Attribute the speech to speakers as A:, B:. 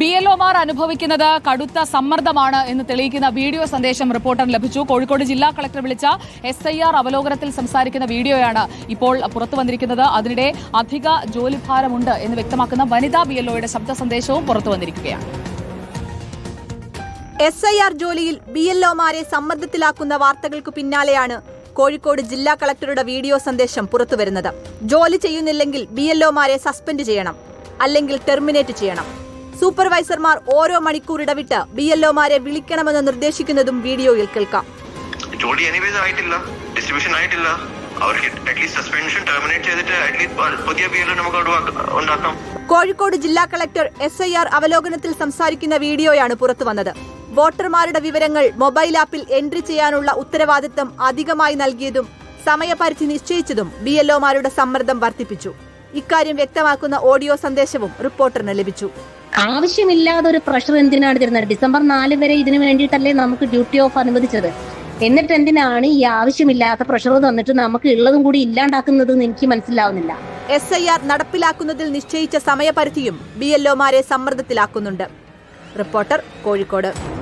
A: B L ഒമാർ അനുഭവിക്കുന്നത് കടുത്ത സമ്മർദ്ദമാണ് എന്ന് തെളിയിക്കുന്ന വീഡിയോ സന്ദേശം റിപ്പോർട്ടർ ലഭിച്ചു. കോഴിക്കോട് ജില്ലാ കളക്ടർ വിളിച്ച എസ് ഐ ആർ അവലോകനത്തിൽ സംസാരിക്കുന്ന വീഡിയോയാണ് ഇപ്പോൾ പുറത്തു വന്നിരിക്കുന്നത്. അതിനിടെ അധിക ജോലിഭാരമുണ്ട് എന്ന് വ്യക്തമാക്കുന്ന വനിതാ ബി എൽ ഒയുടെ ശബ്ദ സന്ദേശവും പുറത്തു വന്നിരിക്കുകയാണ്.
B: എസ് ഐ ആർ ജോലിയിൽ ബി എൽ ഒമാരെ സമ്മർദ്ദത്തിലാക്കുന്ന വാർത്തകൾക്ക് പിന്നാലെയാണ് കോഴിക്കോട് ജില്ലാ കളക്ടറുടെ വീഡിയോ സന്ദേശം പുറത്തുവരുന്നത്. ജോലി ചെയ്യുന്നില്ലെങ്കിൽ ബി എൽ ഒമാരെ സസ്പെൻഡ് ചെയ്യണം. അല്ലെങ്കിൽ ടെർമിനേറ്റ് ചെയ്യണം. സൂപ്പർവൈസർമാർ ഓരോ മണിക്കൂർ ഇടവിട്ട് ബി എൽ ഒമാരെ വിളിക്കണമെന്ന് നിർദ്ദേശിക്കുന്നതും വീഡിയോയിൽ കേൾക്കാം.
C: ജോലി എനിവേസ് ആയിട്ടില്ല. ഡിസ്ട്രിബ്യൂഷൻ ആയിട്ടില്ല. അവർക്ക് അറ്റ്ലീസ്റ്റ് സസ്പെൻഷൻ ടെർമിനേറ്റ് ചെയ്തിട്ട് അറ്റ്ലീസ്റ്റ് പുതിയ ബി നമുക്ക് ഉണ്ടാക്കാം.
B: കോഴിക്കോട് ജില്ലാ കളക്ടർ എസ് ഐ ആർ അവലോകനത്തിൽ സംസാരിക്കുന്ന വീഡിയോയാണ് പുറത്തുവന്നത് വോട്ടർമാരുടെ വിവരങ്ങൾ മൊബൈൽ ആപ്പിൽ എൻട്രി ചെയ്യാനുള്ള ഉത്തരവാദിത്തം അധികമായി നൽകിയതും സമയപരിധി നിശ്ചയിച്ചതും ബി എൽ ഒമാരുടെ സമ്മർദ്ദം വർദ്ധിപ്പിച്ചു. ഇക്കാര്യം വ്യക്തമാക്കുന്ന ഓഡിയോ സന്ദേശവും റിപ്പോർട്ടറിന് ലഭിച്ചു.
D: ആവശ്യമില്ലാതെ ഒരു പ്രഷർ എന്തിനാണ് തരുന്നത്? ഡിസംബർ നാല് വരെ ഇതിനു വേണ്ടിയിട്ടല്ലേ നമുക്ക് ഡ്യൂട്ടി ഓഫ് അനുവദിച്ചത്. എന്നിട്ട് എന്തിനാണ് ഈ ആവശ്യമില്ലാത്ത പ്രഷർ തന്നിട്ട് നമുക്ക് ഉള്ളതും കൂടി ഇല്ലാണ്ടാക്കുന്നത് എനിക്ക് മനസ്സിലാവുന്നില്ല.
B: എസ് ഐ ആർ നടപ്പിലാക്കുന്നതിൽ നിശ്ചയിച്ച സമയപരിധിയും ബി എൽ ഒമാരെ സമ്മർദ്ദത്തിലാക്കുന്നുണ്ട്. റിപ്പോർട്ടർ കോഴിക്കോട്.